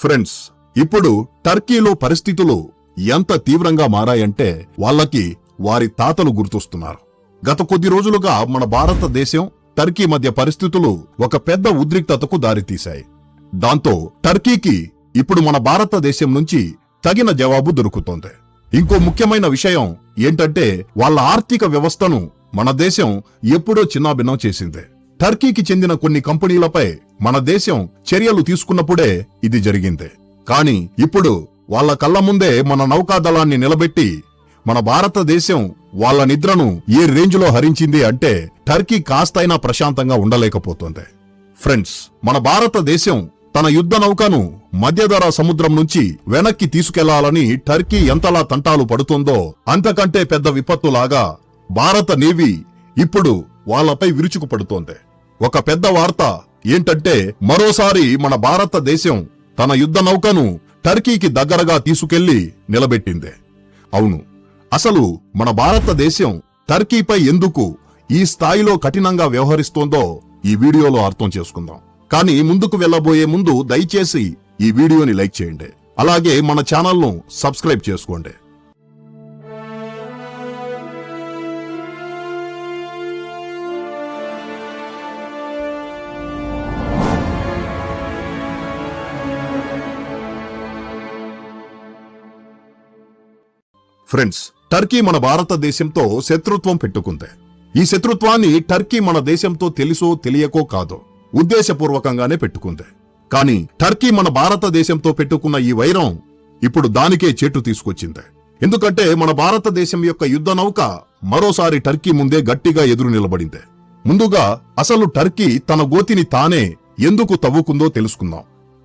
Friends ఇప్పుడు టర్కీలో పరిస్థితులు ఎంత తీవ్రంగా మారాయంటే వాళ్ళకి వారి తాతలు గుర్తొస్తున్నారు. గత కొద్ది రోజులుగా మన భారతదేశం టర్కీ మధ్య పరిస్థితులు ఒక పెద్ద ఉద్రిక్తతకు దారితీశాయి. దాంతో టర్కీకి ఇప్పుడు మన భారతదేశం నుంచి తగిన జవాబు దొరుకుతోంది. ఇంకో ముఖ్యమైన విషయం ఏంటంటే వాళ్ళ ఆర్థిక వ్యవస్థను మన దేశం ఎప్పుడో చిన్నాభిన్నం చేసింది. టర్కీకి చెందిన కొన్ని కంపెనీలపై మన దేశం చర్యలు తీసుకున్నప్పుడే ఇది జరిగింది. కానీ ఇప్పుడు వాళ్ళ కళ్ళ ముందే మన నౌకాదళాన్ని నిలబెట్టి మన భారతదేశం వాళ్ళ నిద్రను ఏ రేంజ్లో హరించింది అంటే టర్కీ కాస్తైనా ప్రశాంతంగా ఉండలేకపోతుంది. ఫ్రెండ్స్ మన భారతదేశం తన యుద్ధ నౌకను మధ్యధరా సముద్రం నుంచి వెనక్కి తీసుకెళ్ళాలని టర్కీ ఎంతలా తంటాలు పడుతుందో అంతకంటే పెద్ద విపత్తులాగా భారత నేవీ ఇప్పుడు వాళ్ళపై విరుచుకుపడుతోంది. ఒక పెద్ద వార్త ఏంటంటే మరోసారి మన భారతదేశం తన యుద్ధ నౌకను టర్కీకి దగ్గరగా తీసుకెళ్ళి నిలబెట్టింది. అవును అసలు మన భారతదేశం టర్కీపై ఎందుకు ఈ స్థాయిలో కఠినంగా వ్యవహరిస్తోందో ఈ వీడియోలో అర్థం చేసుకుందాం. కానీ ముందుకు వెళ్ళబోయే ముందు దయచేసి ఈ వీడియోని లైక్ చేయండి. అలాగే మన ఛానల్ను సబ్స్క్రైబ్ చేసుకోండి. ఫ్రెండ్స్ టర్కీ మన భారతదేశంతో శత్రుత్వం పెట్టుకుంది. ఈ శత్రుత్వాన్ని టర్కీ మన దేశంతో తెలుసో తెలియకో కాదో ఉద్దేశపూర్వకంగానే పెట్టుకుంది. కానీ టర్కీ మన భారతదేశంతో పెట్టుకున్న ఈ వైరం ఇప్పుడు దానికే చేటు తీసుకొచ్చింది. ఎందుకంటే మన భారతదేశం యొక్క యుద్ధ నౌక మరోసారి టర్కీ ముందే గట్టిగా ఎదురు నిలబడింది. ముందుగా అసలు టర్కీ తన గోతిని తానే ఎందుకు తవ్వుకుందో తెలుసుకుందాం.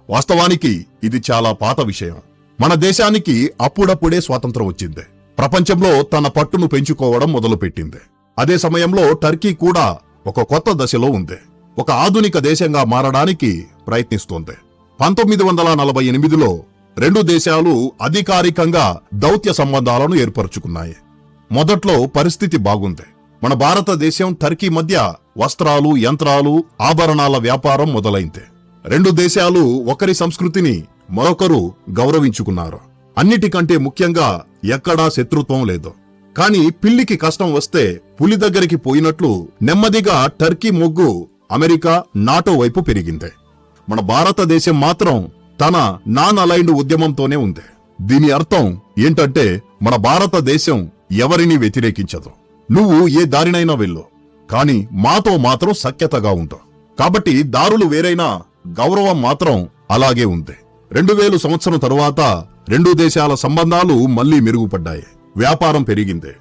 వాస్తవానికి ఇది చాలా పాత విషయం. మన దేశానికి అప్పుడప్పుడే స్వాతంత్రం వచ్చింది. ప్రపంచంలో తన పట్టును పెంచుకోవడం మొదలుపెట్టింది. అదే సమయంలో టర్కీ కూడా ఒక కొత్త దశలో ఉంది. ఒక ఆధునిక దేశంగా మారడానికి ప్రయత్నిస్తోంది. పంతొమ్మిది వందల నలభై ఎనిమిదిలో రెండు దేశాలు అధికారికంగా దౌత్య సంబంధాలను ఏర్పరచుకున్నాయి. మొదట్లో పరిస్థితి బాగుంది. మన భారతదేశం టర్కీ మధ్య వస్త్రాలు యంత్రాలు ఆభరణాల వ్యాపారం మొదలైంది. రెండు దేశాలు ఒకరి సంస్కృతిని మరొకరు గౌరవించుకున్నారు. అన్నిటికంటే ముఖ్యంగా ఎక్కడా శత్రుత్వం లేదు. కాని పిల్లికి కష్టం వస్తే పులి దగ్గరికి పోయినట్లు నెమ్మదిగా టర్కీ మొగ్గు అమెరికా నాటో వైపు పెరిగింది. మన భారతదేశం మాత్రం తన నాన్ అలైన్డ్ ఉద్యమంతోనే ఉంది. దీని అర్థం ఏంటంటే మన భారతదేశం ఎవరిని వ్యతిరేకించదు. నువ్వు ఏ దారినైనా వెళ్ళు. కాని మాతో మాత్రం సఖ్యతగా ఉంటావు కాబట్టి దారులు వేరైనా గౌరవం మాత్రం అలాగే ఉంది. రెండు వేలు సంవత్సరం తరువాత రెండు దేశాల సంబంధాలు మళ్ళీ మెరుగుపడ్డాయి. వ్యాపారం పెరిగింది.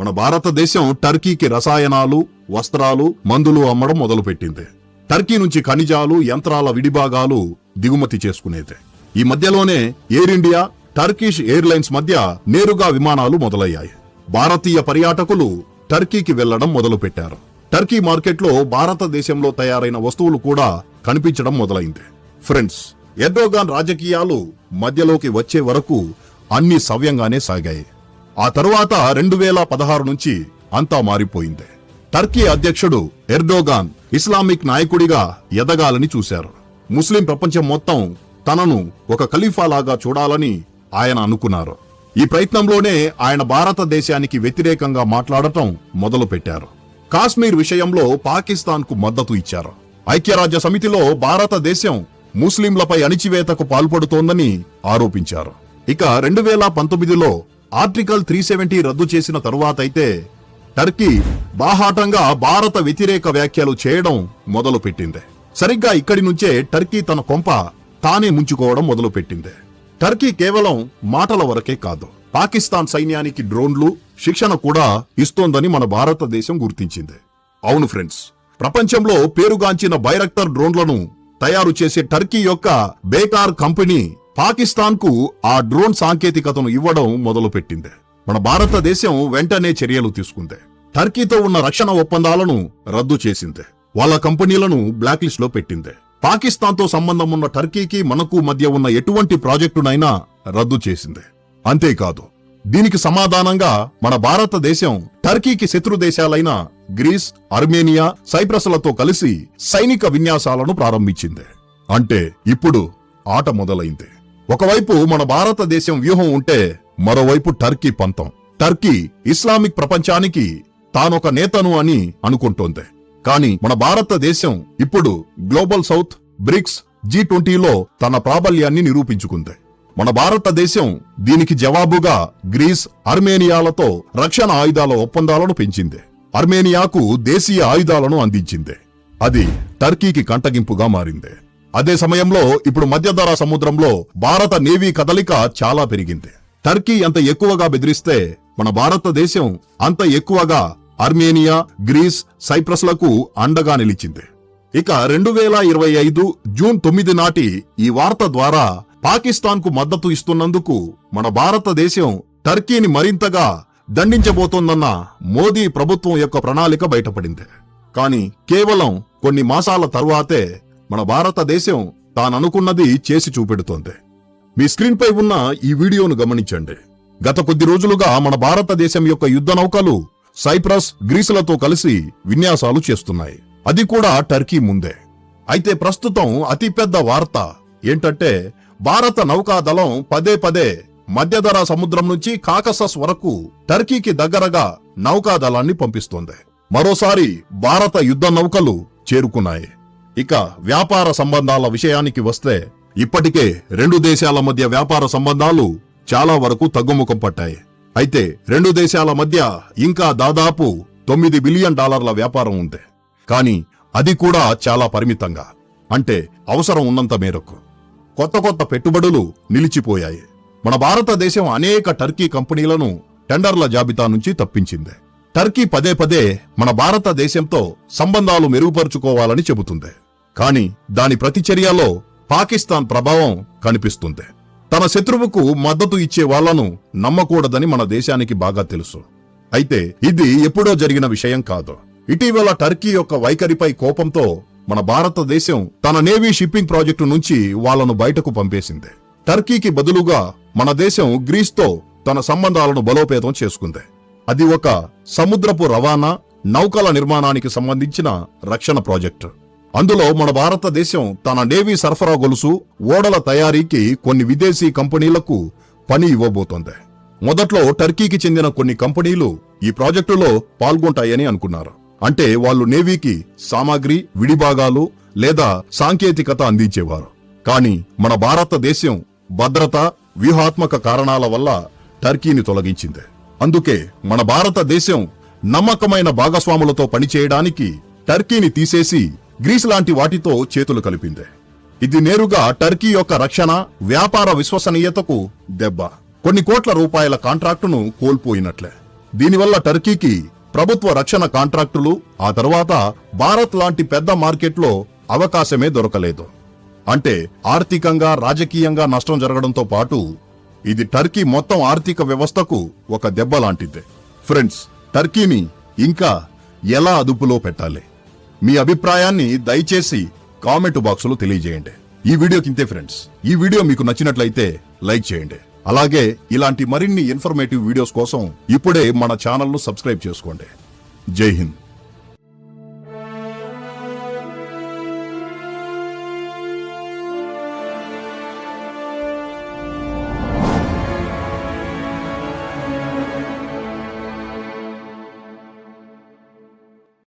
మన భారతదేశం టర్కీకి రసాయనాలు వస్త్రాలు మందులు అమ్మడం మొదలుపెట్టింది. టర్కీ నుంచి ఖనిజాలు యంత్రాల విడిభాగాలు దిగుమతి చేసుకునేది. ఈ మధ్యలోనే ఎయిర్ ఇండియా టర్కిష్ ఎయిర్లైన్స్ మధ్య నేరుగా విమానాలు మొదలయ్యాయి. భారతీయ పర్యాటకులు టర్కీకి వెళ్ళడం మొదలుపెట్టారు. టర్కీ మార్కెట్లో భారతదేశంలో తయారైన వస్తువులు కూడా కనిపించడం మొదలైంది. ఫ్రెండ్స్ ఎర్డోగాన్ రాజకీయాలు మధ్యలోకి వచ్చే వరకు అన్ని సవ్యంగానే సాగాయి. ఆ తరువాత రెండు వేల పదహారు నుంచి అంతా మారిపోయింది. టర్కీ అధ్యక్షుడు ఎర్డోగాన్ ఇస్లామిక్ నాయకుడిగా ఎదగాలని చూశారు. ముస్లిం ప్రపంచం మొత్తం తనను ఒక ఖలీఫాలాగా చూడాలని ఆయన అనుకున్నారు. ఈ ప్రయత్నంలోనే ఆయన భారతదేశానికి వ్యతిరేకంగా మాట్లాడటం మొదలుపెట్టారు. కాశ్మీర్ విషయంలో పాకిస్తాన్కు మద్దతు ఇచ్చారు. ఐక్యరాజ్య సమితిలో భారతదేశం ముస్లింలపై అణిచివేతకు పాల్పడుతోందని ఆరోపించారు. ఇక రెండు వేల పంతొమ్మిదిలో ఆర్టికల్ త్రీ సెవెంటీ రద్దు చేసిన తరువాతైతే టర్కీ బాహాటంగా భారత వ్యతిరేక వ్యాఖ్యలు చేయడం మొదలుపెట్టింది. సరిగ్గా ఇక్కడి నుంచే టర్కీ తన కొంప తానే ముంచుకోవడం మొదలుపెట్టింది. టర్కీ కేవలం మాటల వరకే కాదు పాకిస్తాన్ సైన్యానికి డ్రోన్లు శిక్షణ కూడా ఇస్తోందని మన భారతదేశం గుర్తించింది. అవును ఫ్రెండ్స్ ప్రపంచంలో పేరుగాంచిన బైరక్టర్ డ్రోన్లను తయారు చేసే టర్కీ యొక్క బేకార్ కంపెనీ పాకిస్తాన్కు ఆ డ్రోన్ సాంకేతికతను ఇవ్వడం మొదలుపెట్టింది. మన భారతదేశం వెంటనే చర్యలు తీసుకుంది. టర్కీతో ఉన్న రక్షణ ఒప్పందాలను రద్దు చేసింది. వాళ్ళ కంపెనీలను బ్లాక్ లిస్ట్లో పెట్టింది. పాకిస్తాన్తో సంబంధం ఉన్న టర్కీకి మనకు మధ్య ఉన్న ఎటువంటి ప్రాజెక్టునైనా రద్దు చేసింది. అంతేకాదు దీనికి సమాధానంగా మన భారతదేశం టర్కీకి శత్రు దేశాలైన గ్రీస్ అర్మేనియా సైప్రస్లతో కలిసి సైనిక విన్యాసాలను ప్రారంభించింది. అంటే ఇప్పుడు ఆట మొదలైంది. ఒకవైపు మన భారతదేశం వ్యూహం ఉంటే మరోవైపు టర్కీ పంతం. టర్కీ ఇస్లామిక్ ప్రపంచానికి తానొక నేతను అని అనుకుంటోంది. కాని మన భారతదేశం ఇప్పుడు గ్లోబల్ సౌత్ బ్రిక్స్ జీ ట్వంటీలో తన ప్రాబల్యాన్ని నిరూపించుకుంది. మన భారతదేశం దీనికి జవాబుగా గ్రీస్ అర్మేనియాలతో రక్షణ ఆయుధాల ఒప్పందాలను పెంచింది. అర్మేనియాకు దేశీయ ఆయుధాలను అందించింది. అది టర్కీకి కంటగింపుగా మారింది. అదే సమయంలో ఇప్పుడు మధ్యధరా సముద్రంలో భారత నేవీ కదలిక చాలా పెరిగింది. టర్కీ అంత ఎక్కువగా బెదిరిస్తే మన భారతదేశం అంత ఎక్కువగా అర్మేనియా గ్రీస్ సైప్రస్లకు అండగా నిలిచింది. ఇక రెండు వేల ఇరవై ఐదు జూన్ తొమ్మిది నాటి ఈ వార్త ద్వారా పాకిస్తాన్కు మద్దతు ఇస్తున్నందుకు మన భారతదేశం టర్కీని మరింతగా దండించబోతోందన్న మోదీ ప్రభుత్వం యొక్క ప్రణాళిక బయటపడింది. కానీ కేవలం కొన్ని మాసాల తరువాతే మన భారతదేశం తాననుకున్నది చేసి చూపెడుతోంది. మీ స్క్రీన్పై ఉన్న ఈ వీడియోను గమనించండి. గత కొద్ది రోజులుగా మన భారతదేశం యొక్క యుద్ధ నౌకలు సైప్రస్ గ్రీసులతో కలిసి విన్యాసాలు చేస్తున్నాయి. అది కూడా టర్కీ ముందే. అయితే ప్రస్తుతం అతిపెద్ద వార్త ఏంటంటే భారత నౌకాదళం పదే పదే మధ్యధరా సముద్రం నుంచి కాకసస్ వరకు టర్కీకి దగ్గరగా నౌకాదళాన్ని పంపిస్తోంది. మరోసారి భారత యుద్ధ నౌకలు చేరుకున్నాయి. ఇక వ్యాపార సంబంధాల విషయానికి వస్తే ఇప్పటికే రెండు దేశాల మధ్య వ్యాపార సంబంధాలు చాలా వరకు తగ్గుముఖం పట్టాయి. అయితే రెండు దేశాల మధ్య ఇంకా దాదాపు తొమ్మిది బిలియన్ డాలర్ల వ్యాపారం ఉంది. కానీ అది కూడా చాలా పరిమితంగా. అంటే అవసరం ఉన్నంత మేరకు. కొత్త కొత్త పెట్టుబడులు నిలిచిపోయాయి. మన భారతదేశం అనేక టర్కీ కంపెనీలను టెండర్ల జాబితా నుంచి తప్పించింది. టర్కీ పదే పదే మన భారతదేశంతో సంబంధాలు మెరుగుపరుచుకోవాలని చెబుతుంది. కానీ దాని ప్రతిచర్యలో పాకిస్తాన్ ప్రభావం కనిపిస్తుంది. తన శత్రువుకు మద్దతు ఇచ్చే వాళ్ళను నమ్మకూడదని మన దేశానికి బాగా తెలుసు. అయితే ఇది ఎప్పుడో జరిగిన విషయం కాదు. ఇటీవల టర్కీ యొక్క వైఖరిపై కోపంతో మన భారతదేశం తన నేవీ షిప్పింగ్ ప్రాజెక్టు నుంచి వాళ్ళను బయటకు పంపేసింది. టర్కీకి బదులుగా మన దేశం గ్రీస్తో తన సంబంధాలను బలోపేతం చేసుకుంది. అది ఒక సముద్రపు రవాణా నౌకల నిర్మాణానికి సంబంధించిన రక్షణ ప్రాజెక్టు. అందులో మన భారతదేశం తన నేవీ సరఫరా గొలుసు ఓడల తయారీకి కొన్ని విదేశీ కంపెనీలకు పని ఇవ్వబోతోంది. మొదట్లో టర్కీకి చెందిన కొన్ని కంపెనీలు ఈ ప్రాజెక్టులో పాల్గొంటాయని అనుకున్నారు. అంటే వాళ్ళు నేవీకి సామాగ్రి విడిభాగాలు లేదా సాంకేతికత అందించేవారు. కానీ మన భారతదేశం భద్రత వ్యూహాత్మక కారణాల వల్ల టర్కీని తొలగించింది. అందుకే మన భారతదేశం నమ్మకమైన భాగస్వాములతో పనిచేయడానికి టర్కీని తీసేసి గ్రీస్ లాంటి వాటితో చేతులు కలిపింది. ఇది నేరుగా టర్కీ యొక్క రక్షణ వ్యాపార విశ్వసనీయతకు దెబ్బ. కొన్ని కోట్ల రూపాయల కాంట్రాక్టును కోల్పోయినట్లే. దీనివల్ల టర్కీకి ప్రభుత్వ రక్షణ కాంట్రాక్టులు ఆ తర్వాత భారత్ లాంటి పెద్ద మార్కెట్లో అవకాశమే దొరకలేదు. అంటే ఆర్థికంగా రాజకీయంగా నష్టం జరగడంతో పాటు ఇది టర్కీ మొత్తం ఆర్థిక వ్యవస్థకు ఒక దెబ్బ లాంటిదే. ఫ్రెండ్స్ టర్కీని ఇంకా ఎలా అదుపులో పెట్టాలి? మీ అభిప్రాయాన్ని దయచేసి కామెంట్ బాక్సులో తెలియజేయండి. ఈ వీడియోకి ఇంతే ఫ్రెండ్స్ ఈ వీడియో మీకు నచ్చినట్లయితే లైక్ చేయండి. అలాగే ఇలాంటి మరిన్ని ఇన్ఫర్మేటివ్ వీడియోస్ కోసం ఇప్పుడే మన ఛానల్ను సబ్స్క్రైబ్ చేసుకోండి. జై హింద్.